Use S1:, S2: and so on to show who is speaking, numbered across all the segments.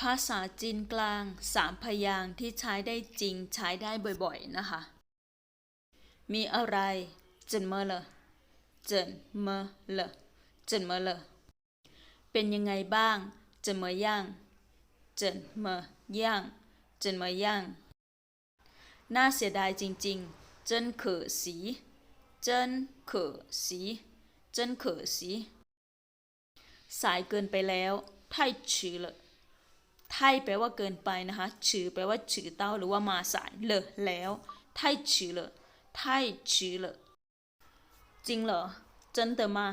S1: ภาษาจีนกลางสามพยางค์ที่ใช้ได้จริงใช้ได้บ่อยๆนะคะ มีอะไรเจินเมอเลอเจินเมอเลอเจินเมอเลอเป็นยังไงบ้างเจินเมอย่างเจินเมอย่างเจินเมอย่างน่าเสียดายจริงๆเจิน可惜เจิน可惜เจิน可惜สายเกินไปแล้ว太迟了 ไทยแปลว่าเกินไปนะคะชื่อแปลว่าชื่อเต้าหรือว่ามาสายเลอแล้วไทยชื่อเลอไทยชื่อเลอจริงเหรอจนเตอมา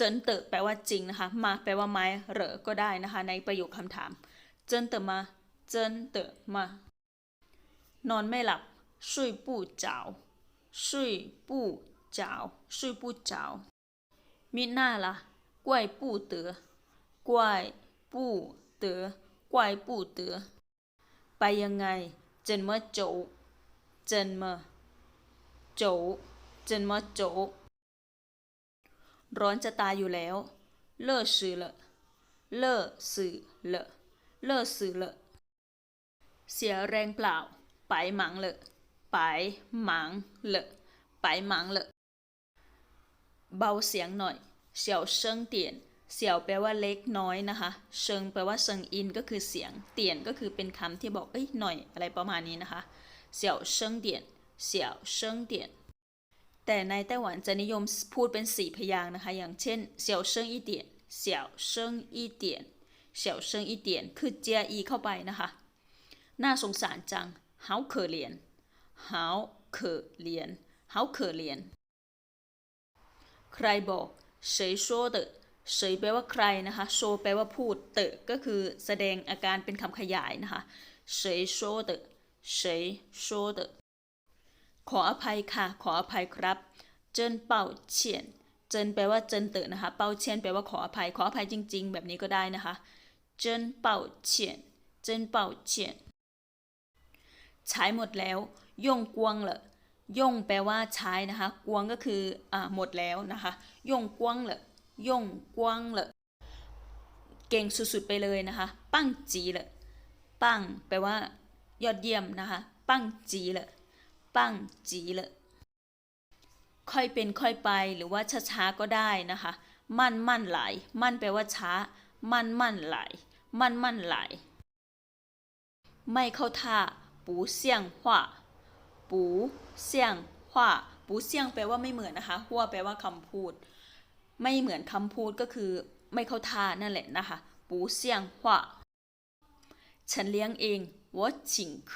S1: จนเตอแปลว่าจริงนะคะ มาแปลว่าไม้เหรอก็ได้นะคะ ในประโยคคำถามจนเตอมาจนเตอมานอนไม่หลับซุยปู้เจ้มิหน้าละกล้วยปู้ก โจเจินเมื่อโจเจินเมื่อโจร้อนจะตายอยู่แล้วเลิศสื่อละเลิศสื่อละเลิศสื่อละเสียแรงเปล่า ไปหมังเลยไปหมังเลยไปหมังเลยเบาเสียงหน่อยเสียว เชิงเตียน เสี่ยวแปลว่าเล็กน้อยนะคะ เชิงแปลว่าเชิงอินก็คือเสียง เตียนก็คือเป็นคำที่บอกเอ้ยหน่อยอะไรประมาณนี้นะคะ เสี่ยวเชิงเตียน เสี่ยวเชิงเตียน แต่ในไต้หวันจะนิยมพูดเป็นสี่พยางค์นะคะ อย่างเช่น เสี่ยวเชิงอีเตียน เสี่ยวเชิงอีเตียน เสี่ยวเชิงอีเตียน คือเจียอีเข้าไปนะคะ น่าสงสารจัง好可怜好可怜好可怜ใครบอก谁说的 เฉยแปลว่าใครนะคะโชแปลว่าพูดเตอก็คือแสดงอาการเป็นคำขยายนะคะเฉยโชเตะเฉยโชเตะขออภัยค่ะ ขออภัยครับ เจินเป่าเฉียน เจินแปลว่าเจินเตอนะคะ เป่าเฉียนแปลว่าขออภัย ขออภัยจริง ๆ แบบนี้ก็ได้นะคะ เจินเป่าเฉียน เจินเป่าเฉียน ใช้หมดแล้ว ย่งกวงเหรอย่งแปลว่าใช้นะคะ กวงก็คืออ่าหมดแล้วนะคะ ย่งกวงเหรอ ย่งกวางเลยเก่งสุดๆไปเลยนะคะ ปั้งจีเลยปั้งแปลว่ายอดเยี่ยมนะคะ ปั้งจีเลยปั้งจีเลยค่อยเป็นค่อยไปหรือว่าช้าๆก็ได้นะคะ มั่นมั่นไหล มั่นแปลว่าช้า มั่นมั่นไหล มั่นมั่นไหล ไม่เข้าท่า ปูเสี่ยงหว่าปูเสี่ยงหว่าปูเสี่ยงแปลว่าไม่เหมือนนะคะหัวแปลว่าคำพูด ไม่เหมือนคำพูดก็คือไม่เข้าท่านั่นแหละนะคะ不像话ฉันเลี้ยงเอง我请客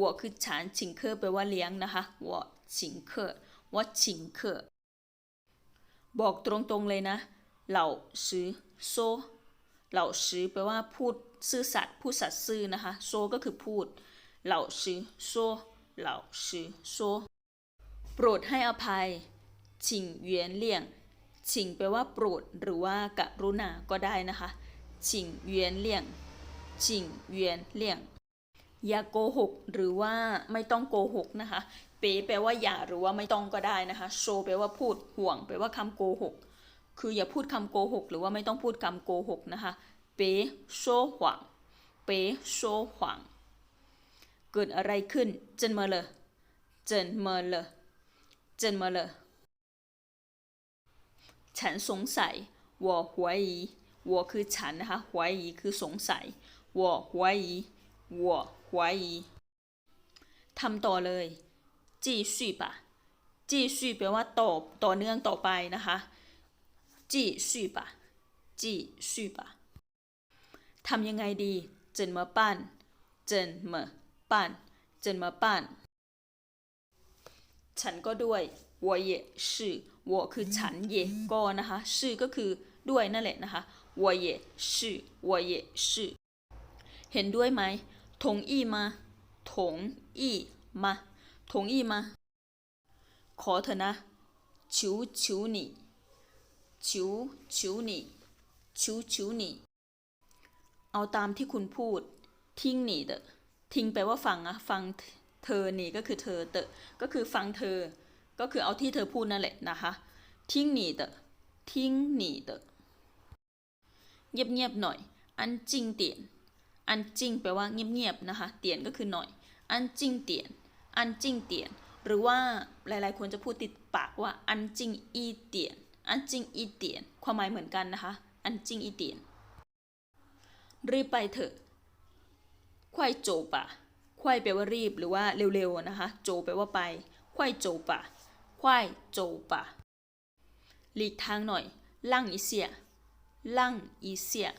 S1: 我คือฉัน请客แปลว่าเลี้ยงนะคะ我请客我请客บอกตรงๆเลยนะเหล่าซื้อโซเหล่าซื้อแปลว่าพูดซื่อสัตย์พูดสัตย์ซื่อนะคะโซก็คือพูดเหล่าซื้อโซเหล่าซื้อโซโปรดให้อภัย请原谅 ชิงแปลว่าโปรดหรือว่ากรุณาก็ได้นะคะชิงเวียนเลี่ยงชิงเวียนเลี่ยง อย่าโกหกหรือว่าไม่ต้องโกหกนะคะ เป๋แปลว่าอย่าหรือว่าไม่ต้องก็ได้นะคะโชแปลว่าพูดห่วงแปลว่าคำโกหก คืออย่าพูดคำโกหก หรือว่าไม่ต้องพูดคำโกหกนะคะ เป๋โชหวัง เป๋โชหวัง เกิดอะไรขึ้นเจนเมเลยเจนเมเลยเจนเมเลย ฉันสงสัย我怀疑我คือฉันนะคะ怀疑คือสงสัย我怀疑我怀疑ทำต่อเลย继续吧继续แปลว่าต่อต่อเนื่องต่อไปนะคะ继续吧继续吧ทำยังไงดี怎么办怎么办怎么办ฉันก็ด้วย我也是 我คือฉันเย่ก็นะคะชื่อก็คือด้วยนั่นแหละนะคะ我也是我也是เห็นด้วยไหม同意吗同意吗同意吗ขอเถอะนะ求求你求求你求求你เอาตามที่คุณพูด ทิ้งหนีเดทิ้งแปลว่าฟังอะฟังเธอหนีก็คือเธอเตก็คือฟังเธอ ก็คือเอาที่เธอพูดนั่นแหละนะคะทิ้งหนีเดทิ้งหนีเดเงียบๆหน่อย อันจริงเตียน อันจริงแปลว่าเงียบๆนะคะ เตียนก็คือหน่อย อันจริงเตียน อันจริงเตียน หรือว่าหลายๆคนจะพูดติดปากว่า อันจริงอีเตียน อันจริงอีเตียน ความหมายเหมือนกันนะคะ อันจริงอีเตียน รีบไปเถอะควายโจปะควายแปลว่ารีบหรือว่าเร็วๆนะคะ โจแปลว่าไปควายโจปะ 快走吧หลีกทางหน่อยล่างอีเสียล่างอีเสีย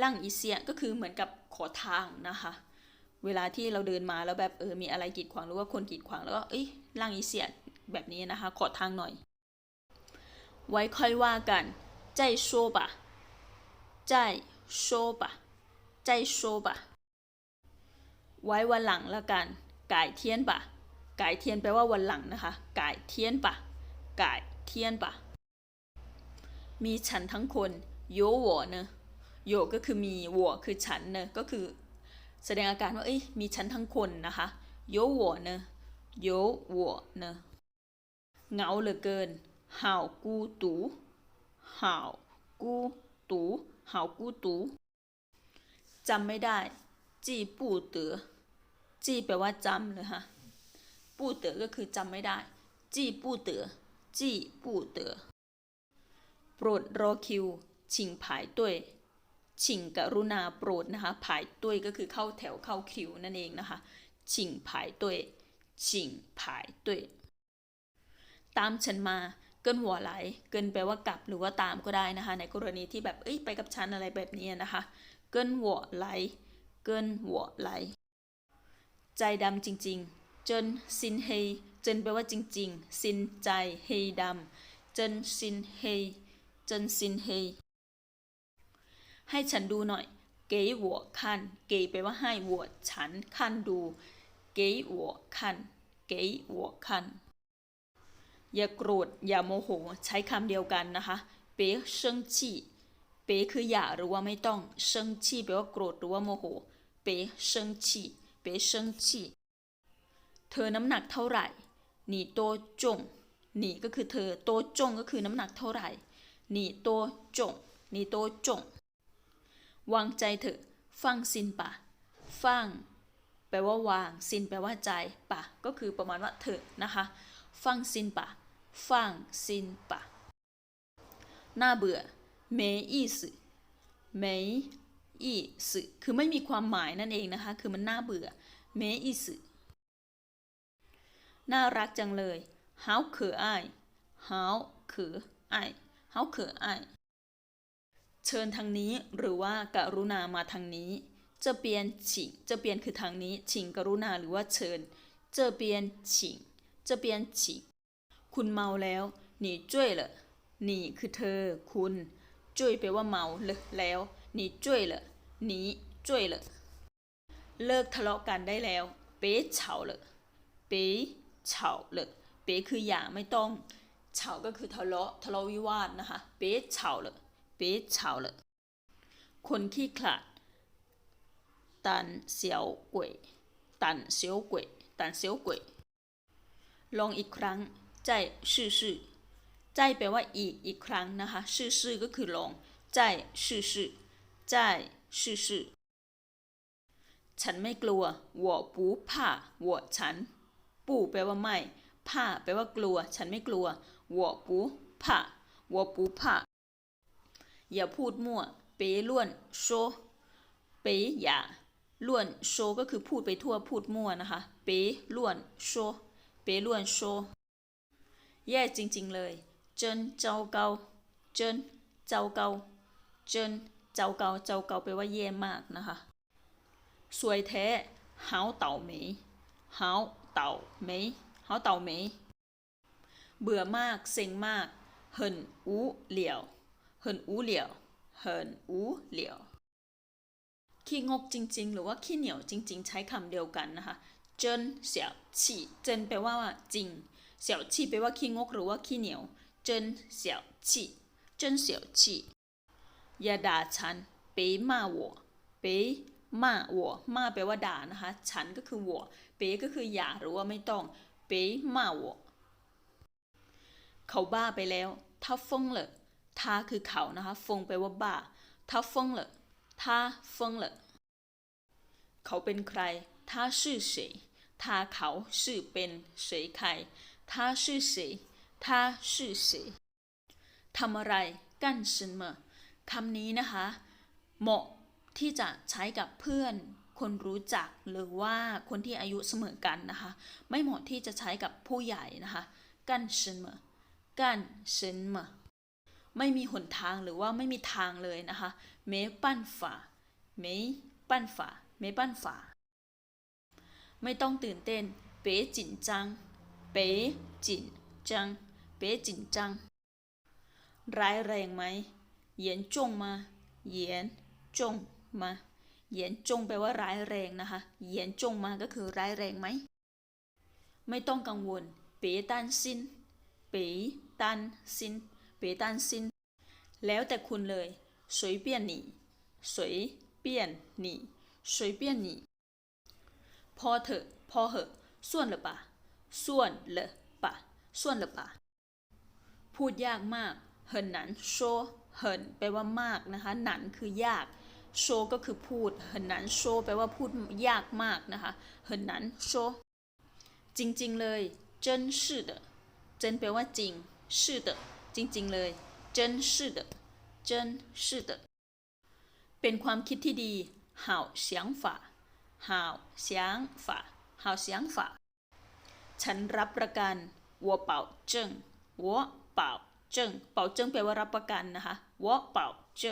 S1: ล่างอีเสียก็คือเหมือนกับขอทางนะคะ เวลาที่เราเดินมาแล้วแบบเออมีอะไรกีดขวางหรือว่าคนกีดขวางแล้วก็เอ้ยล่างอีเสียแบบนี้นะคะ ขอทางหน่อย ไว้ค่อยว่ากันใจโซบะใจโซบะใจโซบะไว้วันหลังละกันก่าเทียนบะ ไก่เทียนแปลว่าวันหลังนะคะไก่เทียนปะไก่เทียนปะมีฉันทั้งคนโยวอเนะโยก็คือมีวัวคือฉันเนอะก็คือแสดงอาการว่าเอ้ยมีฉันทั้งคนนะคะโยวอเนะโยวเนะเหงาเหลือเกินห่าวกูตูห่ากูตูห่ากูตูจำไม่ได้ จีปู่เต๋อจีแปลว่าจำเลยค่ะ ปูเตือก็คือจำไม่ได้ จีปูเตือจีปูเตือโปรดรอคิว ชิงผายด้วยชิงกรุณาโปรดนะคะผายด้วยก็คือเข้าแถวเข้าคิวนั่นเองนะคะชิงผายด้วยชิงผายด้วยตามฉันมาเกินหัวไหล เกินแปลว่ากลับหรือว่าตามก็ได้นะคะ ในกรณีที่แบบเอ้ยไปกับฉันอะไรแบบนี้นะคะ เกินหัวไหล เกินหัวไหล ใจดำจริง ๆ จนซินเฮจนแปลว่าจริงๆ ซินใจเฮดำจนซินเฮจนซินเฮให้ฉันดูหน่อย เก๋หัวคันเก๋แปลว่าให้หัวฉันคันดู เก๋หัวคันเก๋หัวคันอย่าโกรธอย่าโมโห ใช้คำเดียวกันนะคะเป๋เซิงชี่เป๋คืออย่าหรือว่าไม่ต้องเซิงชี่แปลว่าโกรธหรือว่าโมโหเป๋เซิงชี่เป๋เซิงชี่ เธอน้ำหนักเท่าไหร่หนีโตจงหนีก็คือเธอโตจงก็คือน้ำหนักเท่าไหร่หนีโตจงหนีโตจงวางใจเถอะฟังสินปะฟังแปลว่าวางสินแปลว่าใจปะก็คือประมาณว่าเถอะนะคะฟังสินปะฟังสินปะน่าเบื่อเมอีสึเมอีสคือไม่มีความหมายนั่นเองนะคะ คือมันน่าเบื่อเมอีสึ น่ารักจังเลย how คือไอ how คือไอ how คือไอ เชิญทางนี้หรือว่าการุณามาทางนี้ จะเปลี่ยนฉิงจะเปลี่ยนคือทางนี้ฉิงกรุณาหรือว่าเชิญ จะเปลี่ยนฉิงจะเปลี่ยนฉิงคุณเมาแล้วหนีจ้วยเหรอหนีคือเธอ คุณจ้วยแปลว่าเมาเลยแล้วหนีจ้วยเหรอหนีจ้วยเหรอเลิกทะเลาะกันได้แล้ว เป๊เฉาเหรอเป๊ เฉาเหรอเป๊ะคืออย่าไม่ต้อง เฉาก็คือทะเลาะทะเลาะวิวาทนะคะ เป๊ะเฉาเหรอเป๊ะเฉาเหรอคนขี้ขลาด ตันเสียวกวยตันเสียวกวยตันเสียวกวยลองอีกครั้ง ใจชื่อชื่อใจแปลว่าอีกอีกครั้งนะคะ ชื่อชื่อก็คือลอง ใจชื่อชื่อใจชื่อชื่อฉันไม่กลัว我不怕我ฉัน ปู่แปลว่าไม่ผ่าแปลว่ากลัว ฉันไม่กลัว我不怕我不怕าวอปูย่าพูดมั่ว เป๋ล้วนโชปอย่าลวนโก็คือพูดไปทั่วพูดมั่วนะคะ เป๋ล้วนโชปลวนโชแย่จริง ๆ เลยเจิน糟糕าเกาจินเจ้เจินเจ้าแปลว่าแย่มากนะคะ สวยแท้หาเต่าหมีหา เต่าไหมเฮาเต่าไหม เบื่อมากเซ็งมากเหินอูเหลียวเหินอูเหลียวเหินอูเหลียว ขี้งกจริง ๆ หรือว่าขี้เหนียวจริง ๆ ใช้คำเดียวกันนะคะเจนเสี่ยวฉี่เจนแปลว่าจริงเสี่ยวฉี่แปลว่าขี้งกหรือว่าขี้เหนียวเจนเสี่ยวฉี่เจนเสี่ยวฉี่อย่าด่าฉันเป๋มาหัวเป๋มาหัวมาแปลว่าด่านะคะ ฉันก็คือหัว เป๋ก็คืออย่าหรือว่าไม่ต้อง เป๋เมาวเขาบ้าไปแล้วท้าฟงเลยท้าคือเขานะคะฟงไปว่าบ้าท้าฟงเลยท้าฟงเลยเขาเป็นใครท้าชื่อเฉยท้าเขาชื่อเป็นเฉใครท้าชื่อเฉยท้าชื่อเฉทำอะไรกันชินเมอคำนี้นะคะ เหมาะที่จะใช้กับเพื่อน คนรู้จักหรือว่าคนที่อายุเสมอกันนะคะ ไม่เหมาะที่จะใช้กับผู้ใหญ่นะคะกันเชนเมอกันเชนเมอไม่มีหนทางหรือว่าไม่มีทางเลยนะคะเมปั้นฝาเมปั้นฝาเมปั้นฝาไม่ต้องตื่นเต้น เป๋จินจัง เป๋จินจัง เป๋จินจัง ร้ายแรงไหม เหยียนจงมา เหยียนจงมา เหยียนจงแปลว่าร้ายแรงนะคะ เหยียนจงมาก็คือร้ายแรงไหม ไม่ต้องกังวลปีตันซินปีตันซินปีตันซิน แล้วแต่คุณเลย สวยเปี้ยนหนีสวยเปี้ยนหนีสวยเปี้ยนหนีพอเถอะพอเหอะ ส่วนหรือปะ ส่วนหรือปะ ส่วนหรือปะ พูดยากมาก เหินหนันโชเหินแปลว่ามากนะคะ หนันคือยาก โชก็คือพูดเหินหนันโชแปลว่าพูดยากมากนะคะเหินหนันโช จริงๆ เลย真是的真แปลว่าจริง是的จริงๆ เลย真是的真是的เป็นความคิดที่ดี好想法好想法好想法ฉันรับประกัน我保证我保证保证แปลว่ารับประกันนะคะ我保证